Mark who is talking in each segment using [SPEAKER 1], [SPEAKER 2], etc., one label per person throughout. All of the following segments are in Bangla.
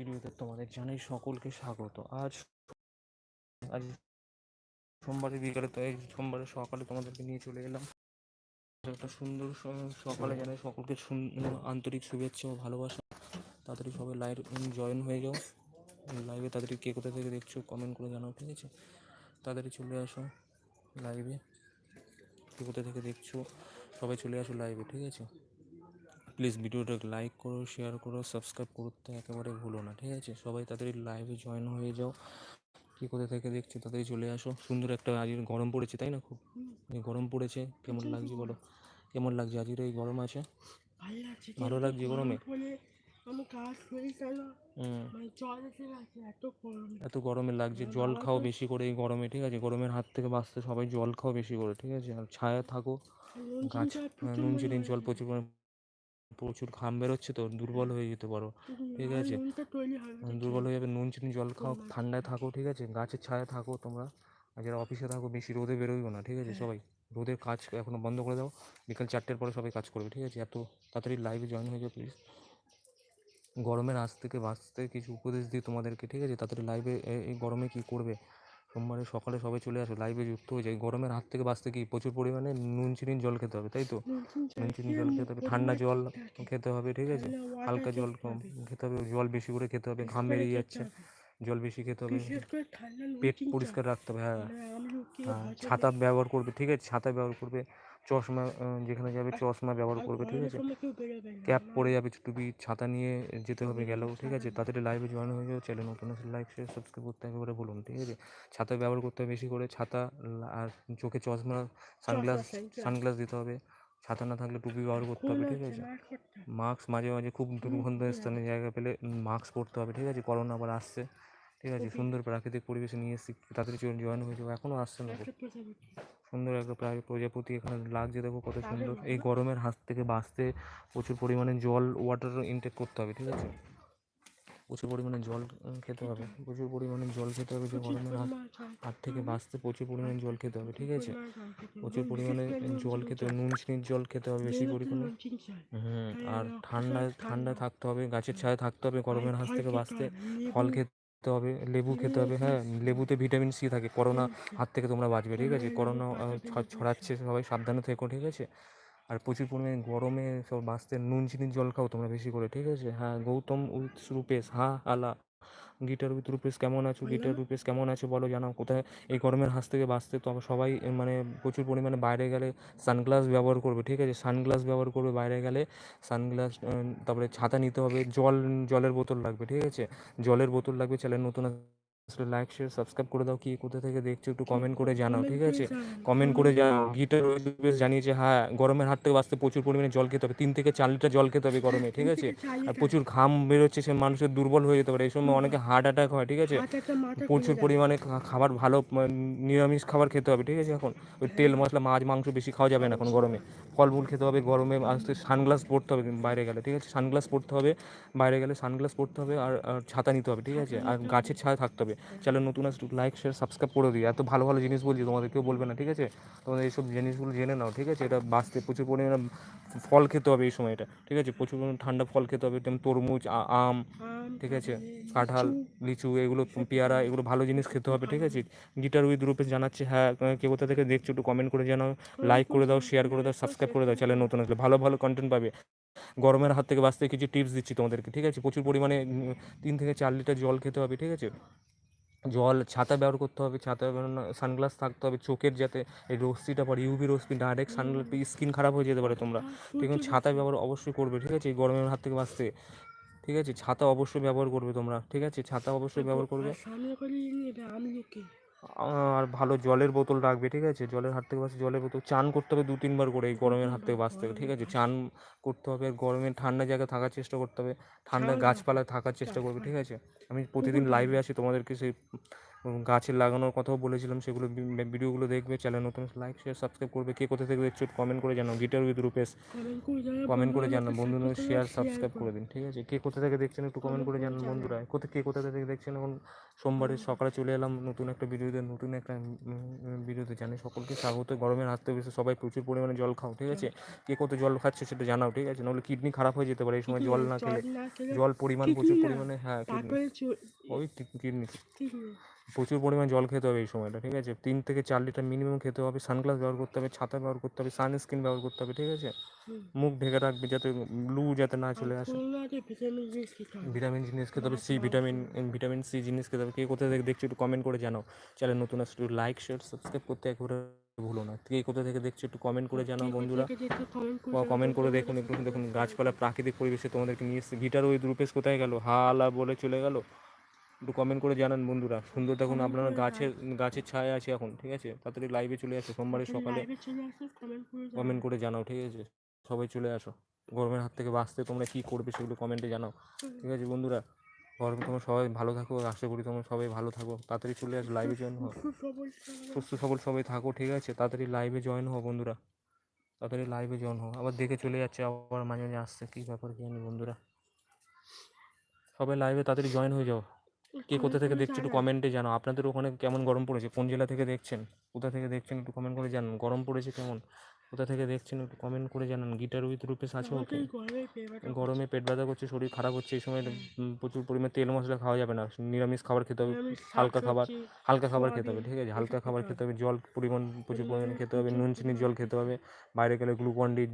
[SPEAKER 1] ভিডিওতে তোমাদের জানাই সকলকে স্বাগত। আজ আজ সোমবারে, বিকালে তো সোমবারে সকালে তোমাদেরকে নিয়ে চলে এলাম। একটা সুন্দর সকালে জানাই সকলকে আন্তরিক শুভেচ্ছা ও ভালোবাসা। তাড়াতাড়ি সবাই লাইভ জয়েন হয়ে যাও। লাইভে তাড়াতাড়ি কে কোথা থেকে দেখছ কমেন্ট করে জানাও, ঠিক আছে? তাড়াতাড়ি চলে আসো লাইভে। কে কোথা থেকে দেখছ সবাই চলে আসো লাইভে, ঠিক আছে? প্লিজ ভিডিওটা লাইক করো শেয়ার করো সাবস্ক্রাইব করতে একেবারে ভুলো না ঠিক আছে? সবাই তাড়াতাড়ি লাইভে জয়েন হয়ে যাও। কি কোথা থেকে দেখছ তাড়াতাড়ি চলে আসো। সুন্দর একটা আজকের গরম পড়েছে তাই না খুব? গরম পড়েছে কেমন লাগছে বলো? কেমন লাগছে আজকের এই গরম আছে?
[SPEAKER 2] ভালো লাগছে
[SPEAKER 1] গরমে?
[SPEAKER 2] মানে লাগছে এত গরমে।
[SPEAKER 1] লাগছে জল খাও বেশি করে এই গরমে ঠিক আছে? গরমের হাত থেকে বাঁচতে সবাই জল খাও বেশি করে ঠিক আছে? আর ছায়া থাকো। গাছ হ্যাঁ, নুন চিনি জল প্রচুর পরিমাণে প্রচুর ঘাম বেরোচ্ছে তো দুর্বল হয়ে যেতে পারো ঠিক আছে। দুর্বল হয়ে যাবে নুন চিনি জল খাও ঠান্ডায় থাকো ঠিক আছে? গাছের ছায়া থাকো তোমরা আর যারা অফিসে থাকো বেশি রোদে বেরোইও না ঠিক আছে? সবাই রোদের কাজ এখনও বন্ধ করে দাও বিকাল চারটের পরে সবাই কাজ করবে ঠিক আছে? এত তাড়াতাড়ি লাইভে জয়েন হয়ে যাও প্লিজ গরমের আজ থেকে বাঁচতে কিছু উপদেশ দিই তোমাদেরকে ঠিক আছে? তাড়াতাড়ি লাইভে এই গরমে কি করবে? সোমবারে সকালে সবাই চলে আসো লাইভে যুক্ত হয়ে যায়। গরমের হাত থেকে বাঁচতে কি প্রচুর পরিমাণে নুন চিনির জল খেতে হবে তাই তো?
[SPEAKER 2] নুন চিনি জল
[SPEAKER 1] খেতে হবে ঠান্ডা জল খেতে হবে ঠিক আছে? হালকা জল কম খেতে হবে জল বেশি করে খেতে হবে ঘাম বেরিয়ে যাচ্ছে জল বেশি খেতে হবে। পেট পরিষ্কার রাখতে হবে হ্যাঁ।
[SPEAKER 2] মানে
[SPEAKER 1] হ্যাঁ, ছাতা ব্যবহার করবে ঠিক আছে? ছাতা ব্যবহার করবে চশমা যেখানে যাবে চশমা ব্যবহার করবে ঠিক আছে। ক্যাপ পরে যাবে টুপি ছাতা নিয়ে যেতে হবে গেলেও ঠিক আছে? তাড়াতাড়ি লাইভে জয়েন হয়ে যাও চ্যানেল নতুন আসলে লাইক শেয়ার সাবস্ক্রাইব করতে একেবারে বলুন ঠিক আছে? ছাতা ব্যবহার করতে হবে বেশি করে ছাতা আর চোখে চশমা সানগ্লাস সানগ্লাস দিতে হবে। ছাতা না থাকলে টুপি ব্যবহার করতে হবে ঠিক আছে। মাস্ক মাঝে মাঝে খুব দুর্গন্ধ স্থানে জায়গা পেলে মাস্ক পরতে হবে ঠিক আছে? করোনা আবার আসছে ঠিক আছে? সুন্দর প্রাকৃতিক পরিবেশে নিয়ে এসেছি তাড়াতাড়ি জয়েন হয়ে যাব এখনও আসছে না। সুন্দর একটা প্রায় প্রজাপতি এখানে লাগছে দেখো কত সুন্দর। এই গরমের হাত থেকে বাঁচতে প্রচুর পরিমাণে জল ওয়াটার ইনটেক করতে হবে ঠিক আছে? প্রচুর পরিমাণে জল খেতে হবে প্রচুর পরিমাণে জল খেতে হবে যে গরমের হাত হাত থেকে বাঁচতে প্রচুর পরিমাণে জল খেতে হবে ঠিক আছে?
[SPEAKER 2] খেতে।
[SPEAKER 1] প্রচুর পরিমাণে জল খেতে হবে। নুন চিনির জল খেতে হবে বেশি পরিমাণে। হুম আর ঠান্ডায় ঠান্ডায়
[SPEAKER 2] ঠান্ডা।
[SPEAKER 1] থাকতে হবে গাছের ছায়া থাকতে হবে গরমের হাত থেকে বাঁচতে ফল
[SPEAKER 2] লেবু,
[SPEAKER 1] খেতে হবে, লেবু খেতে হবে হ্যাঁ লেবুতে ভিটামিন সি থাকে, করোনা হাত থেকে তোমরা বাঁচবে, ঠিক আছে? করোনা ছড়াচ্ছে, সবাই সাবধানে থেকো, ঠিক আছে? আর প্রচুর পরিমাণে গরমে সব বাঁচতে, নুন, চিনির জল খাও তোমরা বেশি করে, ঠিক আছে? হ্যাঁ গৌতম উৎস রূপেশ হ্যাঁ আলা গিটার উইথ রূপেশ কেমন আছো? গিটার রূপেশ কেমন আছো? বলো জানাও। কোথায়? এই গরমের হাত থেকে বাঁচতে তো সবাই মানে প্রচুর পরিমাণে বাইরে গেলে সানগ্লাস ব্যবহার করবে ঠিক আছে? সানগ্লাস ব্যবহার করবে বাইরে গেলে সানগ্লাস তারপরে ছাতা নিতে হবে জল জলের বোতল লাগবে ঠিক আছে? জলের বোতল লাগবে চ্যানেল নতুন আসলে লাইক শেয়ার সাবস্ক্রাইব করে দাও কি কোথা থেকে দেখছ একটু কমেন্ট করে জানাও ঠিক আছে? কমেন্ট করে জানাও। গিটার বেশ জানিয়েছে হ্যাঁ গরমের হাত থেকে বাঁচতে প্রচুর পরিমাণে জল খেতে হবে। তিন থেকে চার লিটার জল খেতে হবে গরমে ঠিক আছে? আর প্রচুর ঘাম বেরোচ্ছে সে মানুষের দুর্বল হয়ে যেতে পারে। এই সময় অনেকে হার্ট অ্যাটাক হয় ঠিক আছে? প্রচুর পরিমাণে খাবার ভালো নিরামিষ খাবার খেতে হবে ঠিক আছে এখন? ওই তেল মশলা মাছ মাংস বেশি খাওয়া যাবে না এখন গরমে। ফলমূল খেতে হবে গরমে আসতে সানগ্লাস পরতে হবে বাইরে গেলে ঠিক আছে? সানগ্লাস পরতে হবে বাইরে গেলে সানগ্লাস পরতে হবে আর আর ছাতা নিতে হবে ঠিক আছে? আর গাছের ছায়া থাকতে হবে। চ্যানেল নতুন আসলে লাইক শেয়ার সাবস্ক্রাইব করে দিই এত ভালো ভালো জিনিস বলছি তোমাদের কেউ বলবে না ঠিক আছে? তোমাদের এইসব জিনিসগুলো জেনে নাও ঠিক আছে? এটা বাঁচতে প্রচুর পরিমাণে ফল খেতে হবে এই সময়টা ঠিক আছে? প্রচুর পরিমাণে ঠান্ডা ফল খেতে হবে যেমন তরমুজ আম ঠিক আছে? কাঁঠাল লিচু এগুলো পেয়ারা এগুলো ভালো জিনিস খেতে হবে ঠিক আছে? গিটার উইথ রূপে জানাচ্ছে হ্যাঁ কে কোথা থেকে দেখছ একটু কমেন্ট করে জানাও। লাইক করে দাও শেয়ার করে দাও সাবস্ক্রাইব করে দাও চ্যানেল নতুন আসলে ভালো ভালো কন্টেন্ট পাবে। গরমের হাত থেকে বাঁচতে কিছু টিপস দিচ্ছি তোমাদেরকে ঠিক আছে? প্রচুর পরিমাণে তিন থেকে চার লিটার জল খেতে হবে ঠিক আছে? জল ছাতা ব্যবহার করতে হবে ছাতা সানগ্লাস থাকতে হবে চোখের যাতে এই রশ্মিটা পড়ে ইউভি রশ্মি ডাইরেক্ট সানগ্লাস স্কিন খারাপ হয়ে যেতে পারে তোমরা। ঠিক আছে ছাতা ব্যবহার অবশ্যই করবে ঠিক আছে? এই গরমের হাত থেকে বাঁচতে। ঠিক আছে? ছাতা অবশ্যই ব্যবহার করবে তোমরা ঠিক আছে? ছাতা অবশ্যই ব্যবহার করবে। আর ভালো জলের বোতল রাখবে ঠিক আছে? জলের হাত থেকে বাঁচতে জলের বোতল চান করতে হবে দু তিনবার করে এই গরমের হাত থেকে বাঁচতে হবে ঠিক আছে? চান করতে হবে গরমে ঠান্ডা জায়গায় থাকার চেষ্টা করতে হবে ঠান্ডা গাছপালায় থাকার চেষ্টা করবে ঠিক আছে? আমি প্রতিদিন লাইভে আসি তোমাদেরকে সেই গাছের লাগানোর কথাও বলেছিলাম সেগুলো ভিডিওগুলো দেখবে চ্যানেল নতুন লাইক শেয়ার সাবস্ক্রাইব করবে। কে কোথা থেকে দেখছ কমেন্ট করে জানাও। গিটার উইথ রূপেশ
[SPEAKER 2] কমেন্ট করে জানাও। support
[SPEAKER 1] শেয়ার সাবস্ক্রাইব করে দিন ঠিক আছে? কে কোথা থেকে দেখছেন একটু কমেন্ট করে জানান বন্ধুরা। কোথা কে কোথা থেকে দেখছেন এখন সোমবারে সকালে চলে এলাম নতুন একটা ভিডিওতে নতুন একটা ভিডিওতে জানি। সকলকে স্বাগত গরমের হাত থেকে সবাই প্রচুর পরিমাণে জল খাও ঠিক আছে? কে কত জল খাচ্ছে সেটা জানাও ঠিক আছে? নাহলে কিডনি খারাপ হয়ে যেতে পারে এই সময় জল না খেলে। জল পরিমাণ প্রচুর পরিমাণে হ্যাঁ কিডনি ওই কিডনি। প্রচুর পরিমাণ জল খেতে হবে এই সময়টা ঠিক আছে? তিন থেকে চার লিটার মিনিমাম খেতে হবে সানগ্লাস ব্যবহার করতে হবে ছাতা ব্যবহার করতে হবে সানস্ক্রিন ব্যবহার করতে হবে ঠিক আছে? মুখ ঢেকে রাখবে যাতে লু যাতে না চলে আসে।
[SPEAKER 2] ভিটামিন জিনিস খেতে হবে।
[SPEAKER 1] সি ভিটামিন ভিটামিন সি জিনিস খেতে হবে। কে কোথা থেকে দেখছ একটু কমেন্ট করে জানাও। চ্যানেল নতুন আসলে একটু লাইক শেয়ার সাবস্ক্রাইব করতে একবারে ভুলো না। কে কোথা থেকে দেখছ একটু কমেন্ট করে জানাও বন্ধুরা।
[SPEAKER 2] জানাও
[SPEAKER 1] কমেন্ট করে দেখুন একটু দেখুন গাছপালা প্রাকৃতিক পরিবেশে তোমাদেরকে নিয়ে এসেছে। গিটার ওই রূপেশ কোথায় গেল? হালা বলে চলে গেল। একটু কমেন্ট করে জানান বন্ধুরা। সুন্দর দেখুন আপনারা গাছের গাছের ছায়া আছে এখন ঠিক আছে? তাড়াতাড়ি লাইভে চলে আসো সোমবারে সকালে। কমেন্ট করে জানাও। ঠিক আছে? সবাই চলে আসো। গরমের হাত থেকে বাঁচতে তোমরা কী করবে সেগুলো কমেন্টে জানাও ঠিক আছে বন্ধুরা? গরমে তোমরা সবাই ভালো থাকো আশা করি তোমরা সবাই ভালো থাকো। তাড়াতাড়ি চলে আসো লাইভে জয়েন হও। সুস্থ সবল সবাই। থাকো ঠিক আছে? তাড়াতাড়ি লাইভে জয়েন হও বন্ধুরা। তাড়াতাড়ি লাইভে জয়েন হও। আবার দেখে চলে যাচ্ছে আবার মাঝে মাঝে আসছে কী ব্যাপার কী জানি বন্ধুরা? সবাই লাইভে তাড়াতাড়ি জয়েন হয়ে যাও। কে কোথা থেকে দেখছে একটু কমেন্টে জানো আপনাদের ওখানে কেমন গরম পড়েছে? কোন জেলা থেকে দেখছেন? কোথা থেকে দেখছেন একটু কমেন্ট করে জানান। গরম পড়েছে কেমন? কোথা থেকে দেখছেন একটু কমেন্ট করে জানান। গিটার উইথ রূপেশ আছে ওকে।
[SPEAKER 2] গরমে
[SPEAKER 1] পেট ব্যথা করছে শরীর খারাপ হচ্ছে এই সময় প্রচুর পরিমাণে তেল মশলা খাওয়া যাবে না। নিরামিষ খাবার খেতে হবে হালকা খাবার হালকা খাবার খেতে হবে ঠিক আছে? হালকা খাবার খেতে হবে জল পরিমাণ প্রচুর পরিমাণে খেতে হবে নুন চিনির জল খেতে হবে। বাইরে গেলে গ্লুকন ডি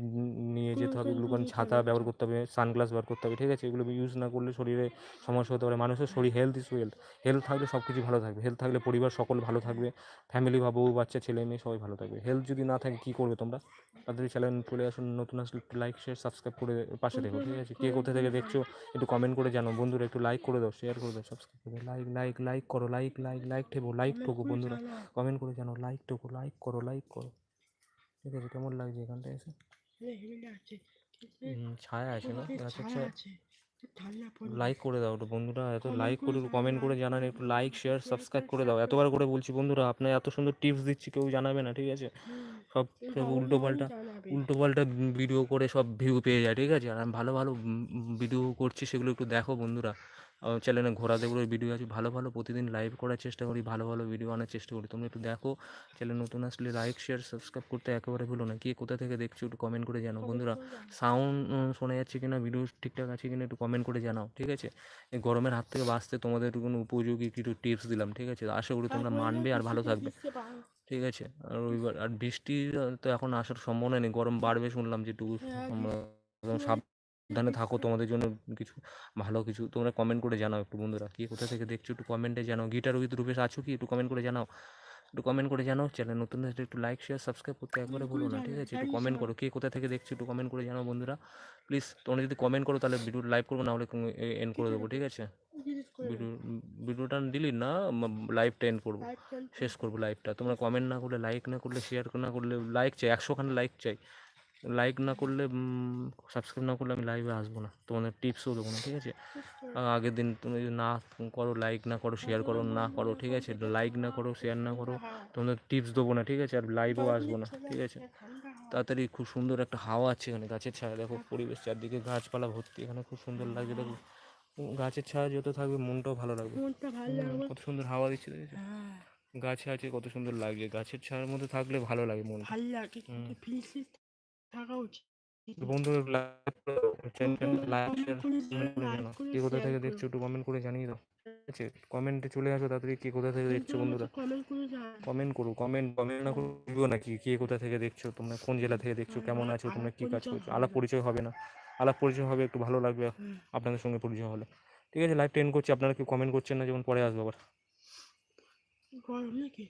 [SPEAKER 1] নিয়ে যেতে হবে গ্লুকন ছাতা ব্যবহার করতে হবে সানগ্লাস ব্যবহার করতে হবে ঠিক আছে? এগুলো ইউজ না করলে শরীরে সমস্যা হতে পারে। মানুষের শরীর হেলথ ইজ ওয়েলথ হেলথ থাকলে সব কিছু ভালো থাকবে। হেলথ থাকলে পরিবার সকল ভালো থাকবে। ফ্যামিলি বা বউ বাচ্চা ছেলে মেয়ে সবাই ভালো থাকবে। হেলথ যদি না থাকে কী করবে তোমরা? তাদের চ্যানেল চলে আসুন, নতুন আসলে একটু লাইক শেয়ার সাবস্ক্রাইব করে পাশে দেখো ঠিক আছে? কে কোথা থেকে দেখছ, একটু কমেন্ট করে জানো। বন্ধুরা, একটু লাইক করে দাও শেয়ার করে দাও সাবস্ক্রাইব করে লাইক লাইক লাইক করো লাইক লাইক লাইক ঠেবো লাইক ঠোকো বন্ধুরা। কমেন্ট করে জানো লাইক ঠোকো লাইক করো লাইক করো। ঠিক আছে? কেমন লাগছে এখানটা এসে? ছায়া আছে না। লাইক করে দাও একটু, বন্ধুরা। এত লাইক
[SPEAKER 2] করে
[SPEAKER 1] কমেন্ট করে জানান, একটু লাইক শেয়ার সাবস্ক্রাইব করে দাও। এতবার করে বলছি, বন্ধুরা, আপনার এত সুন্দর টিপস দিচ্ছি, কেউ জানাবে না, ঠিক আছে? সব সব উল্টো পাল্টা উল্টো পাল্টা ভিডিও করে সব ভিউ পেয়ে যায় ঠিক আছে? আর আমি ভালো ভালো ভিডিও করছি সেগুলো একটু দেখো বন্ধুরা। চ্যানেলে ঘোরা দেগুলোর ভিডিও আছে ভালো ভালো প্রতিদিন লাইভ করার চেষ্টা করি ভালো ভালো ভিডিও আনার চেষ্টা করি। তোমরা একটু দেখো চ্যানেল নতুন আসলে লাইক শেয়ার সাবস্ক্রাইব করতে একেবারে ভুলো না। কে কোথা থেকে দেখছ একটু কমেন্ট করে জানাও। বন্ধুরা সাউন্ড শোনা যাচ্ছে কিনা ভিডিও ঠিকঠাক আছে কিনা একটু কমেন্ট করে জানাও ঠিক আছে? এই গরমের হাত থেকে বাঁচতে তোমাদের একটু কোনো উপযোগী কিছু টিপস দিলাম ঠিক আছে? আশা করি তোমরা মানবে আর ভালো থাকবে। ঠিক আছে? আর রবিবার আর বৃষ্টি তো এখন আসার সম্ভাবনা নেই গরম বাড়বে শুনলাম যে একটু
[SPEAKER 2] হ্যাঁ,
[SPEAKER 1] সাবধানে থাকো তোমাদের জন্য কিছু ভালো কিছু তোমরা কমেন্ট করে জানাও একটু বন্ধুরা কে কোথা থেকে দেখছ একটু কমেন্টে জানাও। গিটার উইথ রূপেশ আছো কি? একটু কমেন্ট করে জানাও একটু কমেন্ট করে জানাও চ্যানেল নতুন একটু লাইক শেয়ার সাবস্ক্রাইব করতে একবারে ভুলো না ঠিক আছে? একটু কমেন্ট করো কে কোথা থেকে দেখছ একটু কমেন্ট করে জানাও বন্ধুরা প্লিজ তোমরা যদি কমেন্ট করো তাহলে ভিডিও লাইভ করব না হলে এন্ড করে দেবো ঠিক আছে? ভিডিওটা ডিলিট না লাইভটা এন্ড করব। শেষ করব লাইভটা তোমরা কমেন্ট না করলে লাইক না করলে শেয়ার না করলে লাইক চাই একশোখানে লাইক চাই। লাইক না করলে সাবস্ক্রাইব না করলে আমি লাইভে আসব না। তোমাদের টিপসও দেবো না ঠিক আছে? আগের দিন তুমি যদি না করো লাইক না করো শেয়ার করো না করো ঠিক আছে? লাইক না করো শেয়ার না করো
[SPEAKER 2] হ্যাঁ।
[SPEAKER 1] তোমাদের টিপস দেবো না ঠিক আছে? আর লাইভেও আসব না ঠিক আছে? তাড়াতাড়ি খুব সুন্দর একটা হাওয়া আছে এখানে গাছের ছায়া। দেখো পরিবেশ চারদিকে গাছপালা ভর্তি এখানে খুব সুন্দর লাগছে দেখো। গাছের ছায়া যত থাকবে মনটাও ভালো লাগবে।
[SPEAKER 2] মনটা ভালো লাগবে।
[SPEAKER 1] কত সুন্দর হাওয়া দিচ্ছে
[SPEAKER 2] হ্যাঁ।
[SPEAKER 1] গাছে আছে কত সুন্দর লাগছে। গাছের ছায়ার মধ্যে থাকলে ভালো লাগে মন
[SPEAKER 2] ভালো লাগে থাকা উচিত।
[SPEAKER 1] বন্ধুরা কে কোথা থেকে দেখছ একটু কমেন্ট করে জানিয়ে দাও। ঠিক আছে? কমেন্টে চলে আসো তাড়াতাড়ি কে কোথা থেকে দেখছ বন্ধুরা
[SPEAKER 2] কমেন্ট করে
[SPEAKER 1] কমেন্ট করো কমেন্ট কমেন্ট না করে নাকি? কে কোথা থেকে দেখছ? তোমরা কোন জেলা থেকে দেখছ? কেমন আছো? তোমরা কি কাজ করছ? আলাপ পরিচয় হবে না। আলাপ পরিচয় হবে একটু ভালো লাগবে আপনাদের সঙ্গে পরিচয় হলে। ঠিক আছে লাইভ টেন করছি আপনারা কেউ কমেন্ট করছেন না যেমন পরে আসব আবার।
[SPEAKER 2] গরম নাকি?